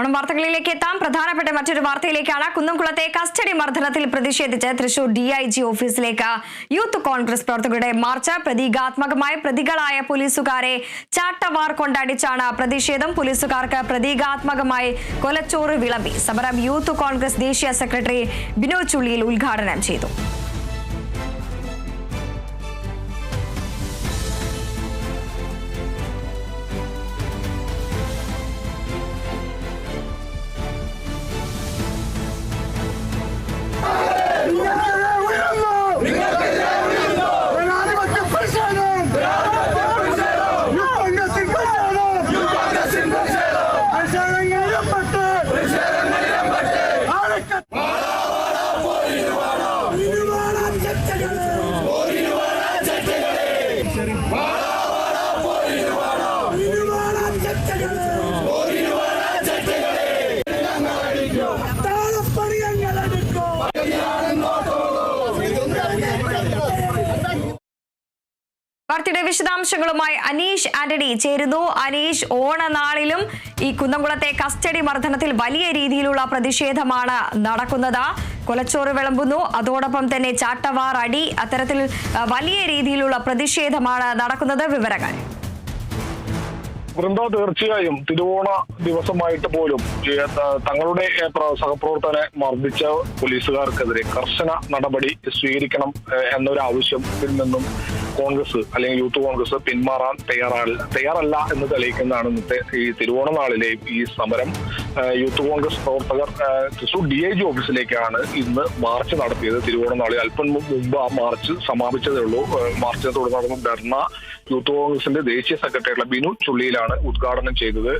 ഓണം വാർത്തകളിലേക്ക് എത്താം. പ്രധാനപ്പെട്ട മറ്റൊരു വാർത്തയിലേക്കാണ് കുന്നംകുളത്തെ കസ്റ്റഡി മർദ്ദനത്തിൽ പ്രതിഷേധിച്ച് തൃശൂർ ഡി ഐ ജി ഓഫീസിലേക്ക് യൂത്ത് കോൺഗ്രസ് പ്രവർത്തകരുടെ മാർച്ച് പ്രതീകാത്മകമായ പ്രതികളായ പോലീസുകാരെ ചാട്ടവാർ കൊണ്ടടിച്ചാണ് പ്രതിഷേധം. പോലീസുകാർക്ക് പ്രതീകാത്മകമായി കൊലച്ചോറ് വിളമ്പി. സമരം യൂത്ത് കോൺഗ്രസ് ദേശീയ സെക്രട്ടറി ബിനോയ് ചുള്ളിയിൽ ഉദ്ഘാടനം ചെയ്തു. വാർത്തയുടെ വിശദാംശങ്ങളുമായി അനീഷ് ആന്റണി ചേരുന്നു. അനീഷ് ഓണനാളിലും ഈ കുന്നംകുളത്തെ കസ്റ്റഡി മർദ്ദനത്തിൽ വലിയ രീതിയിലുള്ള പ്രതിഷേധമാണ് നടക്കുന്നത്. കൊലച്ചോറ് വിളമ്പുന്നു. അതോടൊപ്പം തന്നെ ചാട്ടവാർ അടി അത്തരത്തിൽ വലിയ രീതിയിലുള്ള പ്രതിഷേധമാണ് നടക്കുന്നത്. വിവരങ്ങൾ. വൃന്ദ തീർച്ചയായും തിരുവോണ ദിവസമായിട്ട് പോലും തങ്ങളുടെ സഹപ്രവർത്തകനെ മർദ്ദിച്ച പോലീസുകാർക്കെതിരെ കർശന നടപടി സ്വീകരിക്കണം എന്നൊരു ആവശ്യത്തിൽ നിന്നും കോൺഗ്രസ് അല്ലെങ്കിൽ യൂത്ത് കോൺഗ്രസ് പിന്മാറാൻ തയ്യാറല്ല തയ്യാറല്ല എന്ന് തെളിയിക്കുന്നതാണ് ഇന്നത്തെ ഈ തിരുവോണ നാളിലെ ഈ സമരം. യൂത്ത് കോൺഗ്രസ് പ്രവർത്തകർ തൃശൂർ ഡി ഐ ജി ഓഫീസിലേക്കാണ് ഇന്ന് മാർച്ച് നടത്തിയത് തിരുവോണ നാളിൽ. അല്പം മുമ്പ് ആ മാർച്ച് സമാപിച്ചതേ ഉള്ളൂ. മാർച്ചിനെ തുടർന്ന് നടന്ന ധർണ യൂത്ത് കോൺഗ്രസിന്റെ ദേശീയ സെക്രട്ടറിയുള്ള ബിനു ചുള്ളിയിലാണ് ഉദ്ഘാടനം ചെയ്തത്.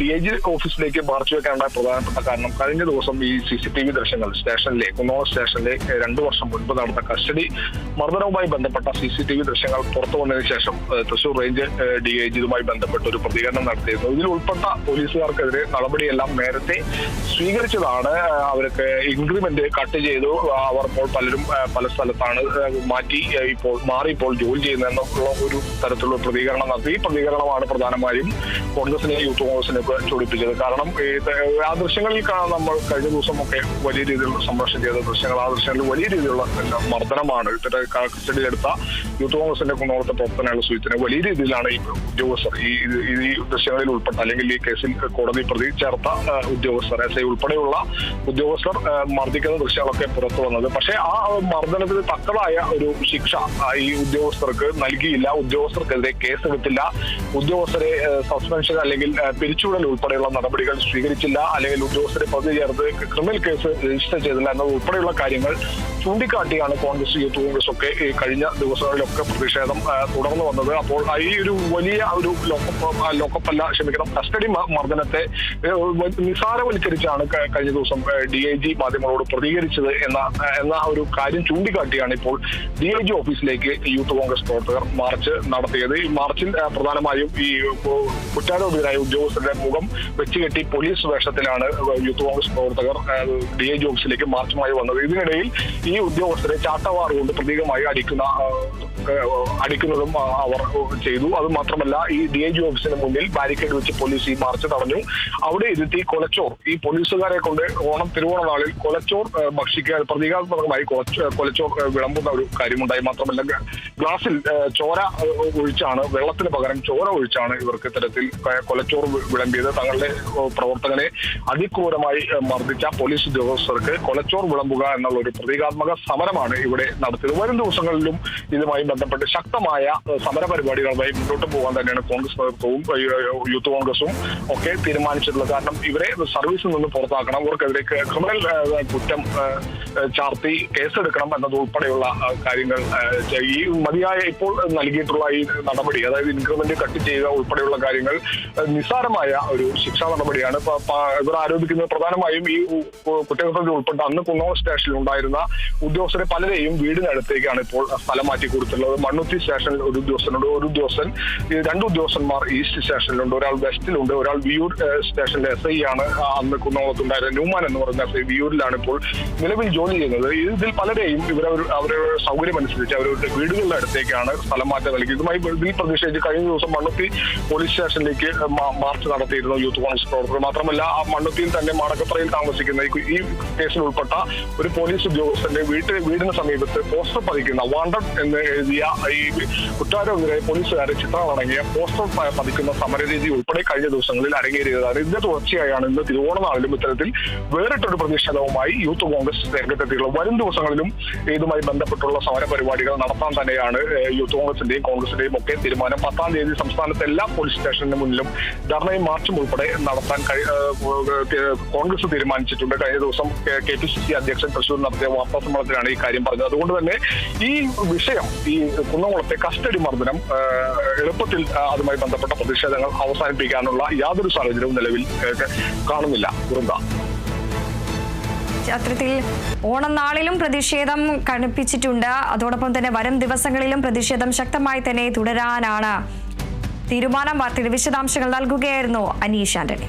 ഡി ഐ ജി ഓഫീസിലേക്ക് മാർച്ച് വെക്കാനുള്ള പ്രധാനപ്പെട്ട കാരണം. കഴിഞ്ഞ ദിവസം ഈ സി സി ടി വി ദൃശ്യങ്ങൾ സ്റ്റേഷനിലെ കുന്നോളം സ്റ്റേഷനിലെ രണ്ടു വർഷം മുൻപ് നടന്ന കസ്റ്റഡി മർദ്ദനവുമായി ബന്ധപ്പെട്ട സി സി ടി വി ദൃശ്യങ്ങൾ പുറത്തു വന്നതിന് ശേഷം Thrissur range D I G ഇതുമായി ബന്ധപ്പെട്ട് ഒരു പ്രതികരണം നടത്തിയിരുന്നു. ഇതിൽ ഉൾപ്പെട്ട പോലീസുകാർക്കെതിരെ നടപടിയെല്ലാം നേരത്തെ സ്വീകരിച്ചതാണ്. അവർക്ക് ഇൻക്രിമെന്റ് കട്ട് ചെയ്തു. അവർ ഇപ്പോൾ പലരും പല സ്ഥലത്താണ് മാറ്റി ഇപ്പോൾ മാറി ഇപ്പോൾ ജോലി ചെയ്യുന്നതെന്നുള്ള ഒരു തരത്തിലുള്ള പ്രതികരണം നടത്തി. ഈ പ്രതികരണമാണ് പ്രധാനമായും കോൺഗ്രസിനെ യൂത്ത് കോൺഗ്രസിനെ ചൊടിപ്പിച്ചത്. കാരണം ആ ദൃശ്യങ്ങളിൽ നമ്മൾ കഴിഞ്ഞ ദിവസമൊക്കെ വലിയ രീതിയിലുള്ള സംരക്ഷണം ചെയ്ത ദൃശ്യങ്ങൾ ആ ദൃശ്യങ്ങളിൽ വലിയ രീതിയിലുള്ള മർദ്ദനമാണ്. ഇത്തരം എടുത്ത യൂത്ത് കോൺഗ്രസിന്റെ കുന്നോളത്തെ പ്രവർത്തനങ്ങൾ സൂചിച്ചത് വലിയ രീതിയിലാണ് ഈ ഉദ്യോഗസ്ഥർ ഈ ഈ ദൃശ്യങ്ങളിൽ ഉൾപ്പെട്ട അല്ലെങ്കിൽ ഈ കേസിൽ കോടതി പ്രതി ചേർത്ത ഉദ്യോഗസ്ഥർ എസ് ഐ ഉൾപ്പെടെയുള്ള ഉദ്യോഗസ്ഥർ മർദ്ദിക്കുന്ന ദൃശ്യങ്ങളൊക്കെ പുറത്തു വന്നത്. പക്ഷേ ആ മർദ്ദനത്തിന് തക്കതായ ഒരു ശിക്ഷ ഈ ഉദ്യോഗസ്ഥർക്ക് നൽകിയില്ല. ഉദ്യോഗസ്ഥർക്കെതിരെ കേസെടുത്തില്ല. ഉദ്യോഗസ്ഥരെ സസ്പെൻഷൻ അല്ലെങ്കിൽ പിരിച്ചുവിടൽ ഉൾപ്പെടെയുള്ള നടപടികൾ സ്വീകരിച്ചില്ല. അല്ലെങ്കിൽ ഉദ്യോഗസ്ഥരെ പ്രതി ചേർത്ത് ക്രിമിനൽ കേസ് രജിസ്റ്റർ ചെയ്തില്ല. എന്നത് ഉൾപ്പെടെയുള്ള കാര്യങ്ങൾ ചൂണ്ടിക്കാട്ടിയാണ് കോൺഗ്രസ് യൂത്ത് കോൺഗ്രസ് ഒക്കെ ഈ കഴിഞ്ഞ ദിവസങ്ങളിലൊക്കെ പ്രതിഷേധം തുടർന്നു വന്നത്. അപ്പോൾ ഈ ഒരു വലിയ ഒരു ലോക്കപ്പ് ലോക്കപ്പല്ല ക്ഷമിക്കണം കസ്റ്റഡി മർദ്ദനത്തെ നിസാരവൽക്കരിച്ചാണ് കഴിഞ്ഞ ദിവസം ഡി ഐ ജി മാധ്യമങ്ങളോട് പ്രതികരിച്ചത് എന്ന എന്ന ഒരു കാര്യം ചൂണ്ടിക്കാട്ടിയാണ് ഇപ്പോൾ ഡി ഐ ജി ഓഫീസിലേക്ക് യൂത്ത് കോൺഗ്രസ് പ്രവർത്തകർ മാർച്ച് നടത്തിയത്. ഈ മാർച്ചിൽ പ്രധാനമായും ഈ കുറ്റാരോപിതരായ ഉദ്യോഗസ്ഥരുടെ മുഖം വെച്ചുകെട്ടി പോലീസ് വേഷത്തിലാണ് യൂത്ത് കോൺഗ്രസ് പ്രവർത്തകർ ഡി ഐ ജി ഓഫീസിലേക്ക് മാർച്ചുമായി വന്നത്. ഇതിനിടയിൽ ഈ ഉദ്യോഗസ്ഥരെ ചാട്ടവാർ കൊണ്ട് പ്രതീകമായി അടിക്കുന്ന അടിക്കുന്നതും അവർ ചെയ്തു. അത് മാത്രമല്ല ഈ ഡി ഐ ജി ഓഫീസിന് മുന്നിൽ ബാരിക്കേഡ് വെച്ച് പോലീസ് ഈ മാർച്ച് തടഞ്ഞു. അവിടെ ഇരുത്തി കൊലച്ചോർ ഈ പോലീസുകാരെ കൊണ്ട് ഓണം തിരുവോണ നാളിൽ കൊലച്ചോർ ഭക്ഷിക്കാൻ പ്രതീകാത്മകമായി കൊലച്ചോർ വിളമ്പുന്ന ഒരു കാര്യമുണ്ടായി. മാത്രമല്ല ഗ്ലാസിൽ ചോര ഒഴിച്ചാണ് വെള്ളത്തിന് പകരം ചോര ഒഴിച്ചാണ് ഇവർക്ക് ഇത്തരത്തിൽ കൊലച്ചോർ വിളമ്പിയത്. തങ്ങളുടെ പ്രവർത്തകനെ അതിക്രൂരമായി മർദ്ദിച്ച പോലീസ് ഉദ്യോഗസ്ഥർക്ക് കൊലച്ചോർ വിളമ്പുക എന്നുള്ള ഒരു പ്രതീകാത്മക സമരമാണ് ഇവിടെ നടത്തിയത്. വരും ദിവസങ്ങളിലും ഇതുമായി ബന്ധപ്പെട്ട് ശക്തമായ സമര പരിപാടികളുമായി മുന്നോട്ട് പോകാൻ തന്നെയാണ് കോൺഗ്രസ് നേതൃത്വവും യൂത്ത് കോൺഗ്രസും ഒക്കെ തീരുമാനിച്ചിട്ടുള്ളത്. കാരണം ഇവരെ സർവീസിൽ നിന്ന് പുറത്താക്കണം ഇവർക്കെതിരെ ക്രിമിനൽ കുറ്റം ചാർത്തി കേസെടുക്കണം എന്നതുൾപ്പെടെയുള്ള കാര്യങ്ങൾ ഈ മതിയായ ഇപ്പോൾ നൽകിയിട്ടുള്ള ഈ നടപടി അതായത് ഇൻക്രിമെന്റ് കട്ട് ചെയ്യുക ഉൾപ്പെടെയുള്ള കാര്യങ്ങൾ നിസ്സാരമായ ഒരു ശിക്ഷാ നടപടിയാണ്. ഇവർ ആരോപിക്കുന്നത് പ്രധാനമായും ഈ കുറ്റകൃത്യത്തിൽ ഉൾപ്പെട്ട അന്ന് കുന്നോളം സ്റ്റേഷനിൽ ഉണ്ടായിരുന്ന ഉദ്യോഗസ്ഥരെ പലരെയും വീടിനടുത്തേക്കാണ് ഇപ്പോൾ സ്ഥലം മാറ്റി കൊടുത്തിട്ടുള്ളത്. മണ്ണുത്തി സ്റ്റേഷനിൽ ഒരു ഉദ്യോഗസ്ഥനുണ്ട്. ഒരു ഉദ്യോഗസ്ഥൻ രണ്ട് ഉദ്യോഗസ്ഥന്മാർ ഈസ്റ്റ് സ്റ്റേഷനിലുണ്ട്. ഒരാൾ വെസ്റ്റിലുണ്ട്. ഒരാൾ വിയൂർ സ്റ്റേഷനിലെ എസ് ഐ ആണ്. അന്ന് കുന്നോളത്തുണ്ടായിരുന്ന ന്യൂമാൻ എന്ന് പറയുന്ന എസ് ഐ വിയൂരിലാണ് ഇപ്പോൾ നിലവിൽ ജോലി ചെയ്യുന്നത്. ഇതിൽ പലരെയും ഇവരവർ അവരുടെ സൗകര്യം അനുസരിച്ച് അവരുടെ വീടുകളുടെ അടുത്തേക്കാണ് സ്ഥലം മാറ്റം നൽകി. ഇതുമായി ഇതിൽ പ്രതിഷേധിച്ച് കഴിഞ്ഞ ദിവസം മണ്ണുത്തി പോലീസ് സ്റ്റേഷനിലേക്ക് മാർച്ച് നടത്തിയിരുന്നു യൂത്ത് കോൺഗ്രസ് പ്രവർത്തകർ. മാത്രമല്ല ആ മണ്ണുത്തിയിൽ തന്നെ മാടക്കപ്പറയിൽ താമസിക്കുന്ന ഈ- കേസിൽ ഉൾപ്പെട്ട ഒരു പോലീസ് ഉദ്യോഗസ്ഥന്റെ വീട്ടിൽ വീടിന് സമീപത്ത് പോസ്റ്റർ പതിക്കുന്ന വാണ്ടഡ് എന്ന് എഴുതിയ ഈ കുറ്റാരോപിതരെ പോലീസുകാരെ ചിത്രങ്ങളടങ്ങിയ പോസ്റ്റർ പതിക്കുന്ന സമരരീതി ഉൾപ്പെടെ കഴിഞ്ഞ ദിവസങ്ങളിൽ അരങ്ങേറിയതാണ്. ഇതിന്റെ തുടർച്ചയായാണ് ഇന്ന് തിരുവോണനാളിലും ഇത്തരത്തിൽ വേറിട്ടൊരു പ്രതിഷേധവുമായി യൂത്ത് കോൺഗ്രസ് രംഗത്തെത്തിയിട്ടുള്ളത്. വരും ദിവസങ്ങളിലും ഇതുമായി ബന്ധപ്പെട്ടുള്ള സമര പരിപാടികൾ നടത്താൻ തന്നെയാണ് യൂത്ത് കോൺഗ്രസിന്റെയും കോൺഗ്രസിന്റെയും ഒക്കെ തീരുമാനം. പത്താം തീയതി സംസ്ഥാനത്തെ എല്ലാ പോലീസ് സ്റ്റേഷനിന് മുന്നിലും ധർണയും മാർച്ചും ഉൾപ്പെടെ നടത്താൻ കോൺഗ്രസ് തീരുമാനിച്ചിട്ടുണ്ട്. കഴിഞ്ഞ ദിവസം കെ പി സി സി അധ്യക്ഷൻ തൃശൂർ നടത്തിയ വാർത്താ സമ്മേളനത്തിലാണ് ഈ കാര്യം പറഞ്ഞത്. അതുകൊണ്ട് തന്നെ ഈ വിഷയം ഈ കുന്നംകുളത്തെ കസ്റ്റഡി മർദ്ദനം എളുപ്പത്തിൽ അതുമായി ബന്ധപ്പെട്ട പ്രതിഷേധങ്ങൾ അവസാനിപ്പിക്കാനുള്ള യാതൊരു സാഹചര്യവും നിലവിൽ കാണുന്നില്ല. വൃന്ദ അത്തരത്തിൽ ഓണം നാളിലും പ്രതിഷേധം കണിപ്പിച്ചിട്ടുണ്ട് അതോടൊപ്പം തന്നെ വരും ദിവസങ്ങളിലും പ്രതിഷേധം ശക്തമായി തന്നെ തുടരാനാണ് തീരുമാനം. വാർത്തയുടെ വിശദാംശങ്ങൾ നൽകുകയായിരുന്നു അനീഷ് ആന്റണി.